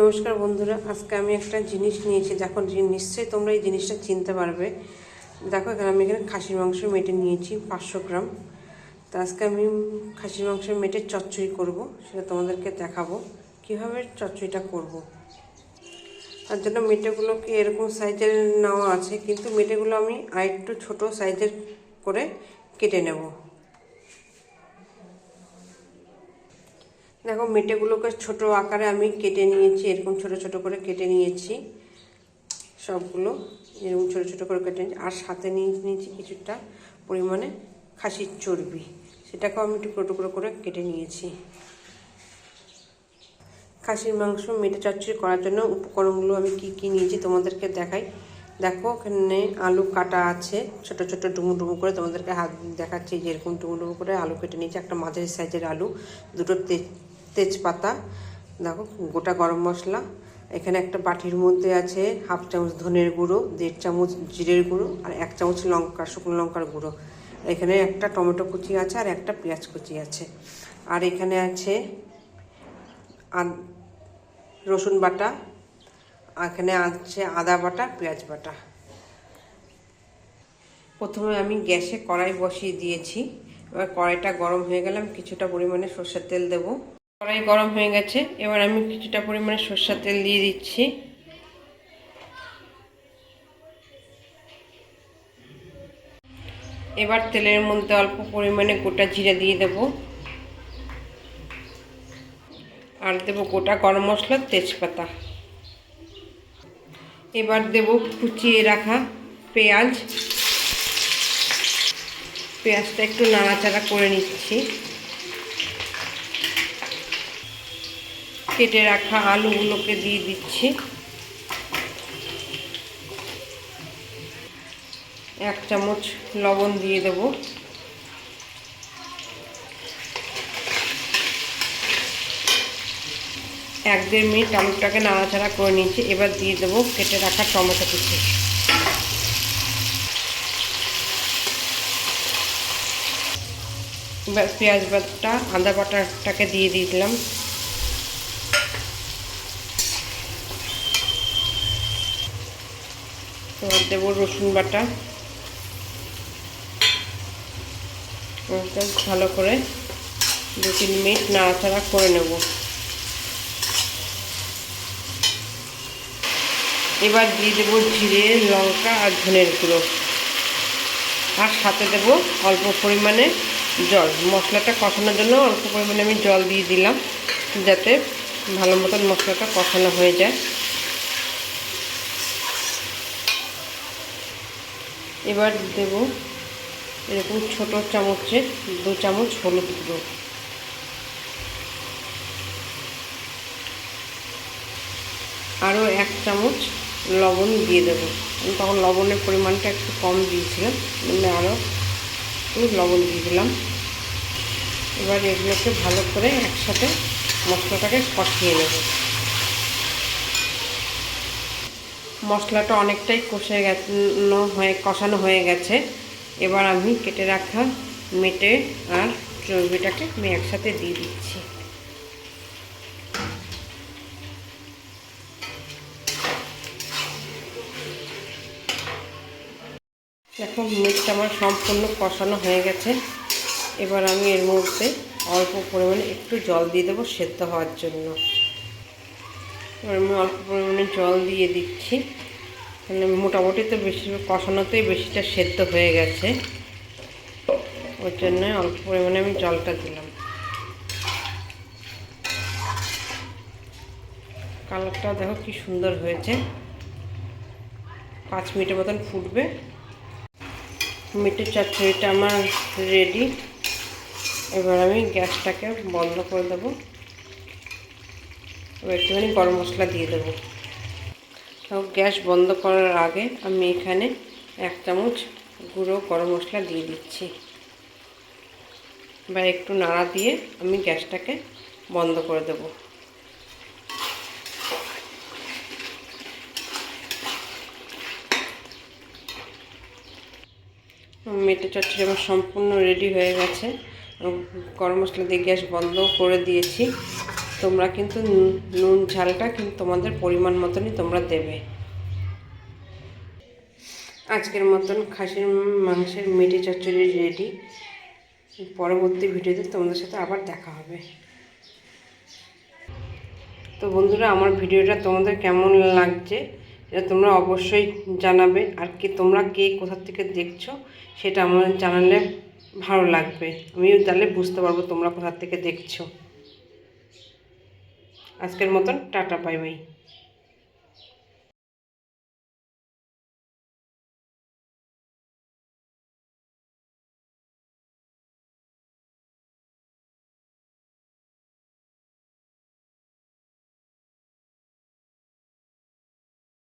নমস্কার বন্ধুরা, আজকে আমি একটা জিনিস নিয়েছি। দেখো নিশ্চয়ই তোমরা এই জিনিসটা চিনতে পারবে। দেখো, এখানে আমি এখানে খাসির মাংস মেটে নিয়েছি, পাঁচশো গ্রাম। তো আজকে আমি খাসির মাংস মেটে চচ্চড়ি করব, সেটা তোমাদেরকে দেখাবো। কীভাবে চচ্চড়িটা করব। তার জন্য মেটেগুলোকে এরকম সাইজের নেওয়া আছে, কিন্তু মেটেগুলো আমি আরেকটু ছোট সাইজের করে কেটে নেব। দেখো, মেটেগুলোকে ছোট আকারে আমি কেটে নিয়েছি, এরকম ছোট ছোট করে কেটে নিয়েছি সবগুলো, এরকম ছোট ছোট করে কেটে নিয়েছি। আর সাথে নিয়ে নিয়েছি কিছুটা পরিমাণে খাসির চর্বি, সেটাকেও আমি টুকরো টুকরো করে কেটে নিয়েছি। খাসির মাংস মেটে চচ্চড়ি করার জন্য উপকরণগুলো আমি কি কি নিয়েছি তোমাদেরকে দেখাই। দেখো ওখানে আলু কাটা আছে, ছোট ছোট ডুমু ডুমু করে তোমাদেরকে হাত দেখাচ্ছি যে এরকম ডুমু ডুমু করে আলু কেটে নিয়েছি। একটা মাঝারি সাইজের আলু, দুটো তেজপাতা, দেখো গোটা গরম মশলা। এখানে একটা বাটির মধ্যে আছে হাফ চামচ ধনের গুঁড়ো, দেড় চামচ জিরের গুঁড়ো আর এক চামচ লঙ্কা, শুকনো লঙ্কার গুঁড়ো। এখানে একটা টমেটো কুচি আছে আর একটা পেঁয়াজ কুচি আছে। আর এখানে আছে রসুন বাটা, এখানে আছে আদা বাটা, পেঁয়াজ বাটা। প্রথমে আমি গ্যাসে কড়াই বসিয়ে দিয়েছি। এবার কড়াইটা গরম হয়ে গেলাম কিছুটা পরিমাণে সর্ষের তেল দেব। কড়াই গরম হয়ে গেছে। এবার আমি কিছুটা পরিমাণে সর্ষের তেল দিয়ে দিচ্ছি। এবার তেলের মধ্যে অল্প পরিমাণে গোটা জিরে দিয়ে দেব। আর দেব গোটা গরম মশলা, তেজপাতা। এবার দেব কুচিয়ে রাখা পেঁয়াজ। পেঁয়াজটা একটু নাড়াচাড়া করে নিচ্ছি। কেটে রাখা আলুগুলোকে দিয়ে দিচ্ছি। এক চামচ লবণ দিয়ে দেব। এক দেড় মিনিট আলুটাকে নাড়াচাড়া করে নিয়েছি। এবার দিয়ে দেবো কেটে রাখা টমেটো কুচি। এবার পেঁয়াজ বাটা, আদা বাটাটাকে দিয়ে দিলাম। এবার দেবো রসুন বাটা। ভালো করে দু তিন মিনিট নাড়াচাড়া করে নেব। এবার দিয়ে দেবো জিরে, লঙ্কা আর ধনের গুঁড়ো। আর সাথে দেব অল্প পরিমাণে জল। মশলাটা কষানোর জন্য অল্প পরিমাণে আমি জল দিয়ে দিলাম, যাতে ভালো মতন মশলাটা কষানো হয়ে যায়। এবার দেব এরকম ছোট চামচে দু চামচ হলুদ গুঁড়ো। আরও এক চামচ লবণ দিয়ে দেবো। আমি তখন লবণের পরিমাণটা একটু কম দিয়েছিলাম মানে আরও একটু লবণ দিয়ে দিলাম। এবার এগুলোকে ভালো করে একসাথে মশলাটাকে কষিয়ে নেব। মশলাটা অনেকটাই কষে গেছে হয়ে কষানো হয়ে গেছে। এবার আমি কেটে রাখা মেটে আর চর্বিটাকে আমি একসাথে দিয়ে দিচ্ছি। এখন মিটটা আমার সম্পূর্ণ কষানো হয়ে গেছে। এবার আমি এর মধ্যে অল্প পরিমাণে একটু জল দিয়ে দেবো সেদ্ধ হওয়ার জন্য। এবার আমি অল্প পরিমাণে জল দিয়ে দিচ্ছি। মানে মোটামুটি তো বেশি কষানোতেই বেশিটা সেদ্ধ হয়ে গেছে। ওর জন্য অল্প পরিমাণে আমি জলটা দিলাম। কালারটা দেখো কি সুন্দর হয়েছে। পাঁচ মিনিটের মতন ফুটবে। মিটের চচ্চড়িটা আমার রেডি এবার আমি গ্যাসটাকে বন্ধ করে দেবো। একটুখানি গরম মশলা দিয়ে দেবো। গ্যাস বন্ধ করার আগে আমি এখানে এক চামচ গুঁড়ো গরম মশলা দিয়ে দিচ্ছি। এবার একটু নাড়া দিয়ে আমি গ্যাসটাকে বন্ধ করে দেবো। মেটে চচ্চড়ি আমার সম্পূর্ণ রেডি হয়ে গেছে। গরম মশলা দিয়ে গ্যাস বন্ধ করে দিয়েছি। তোমরা কিন্তু নুন ঝালটা কিন্তু তোমাদের পরিমাণ মতনই তোমরা দেবে। আজকের মতন খাসির মাংসের মেটে চচ্চড়ি রেডি পরবর্তী ভিডিওতে তোমাদের সাথে আবার দেখা হবে। তো বন্ধুরা, আমার ভিডিওটা তোমাদের কেমন লাগছে এটা তোমরা অবশ্যই জানাবে। আর কি তোমরা কে কোথা থেকে দেখছ সেটা আমার জানালে ভালো লাগবে। আমিও তাহলে বুঝতে পারব তোমরা কোথা থেকে দেখছ। আজকের মতন টাটা বাই বাই।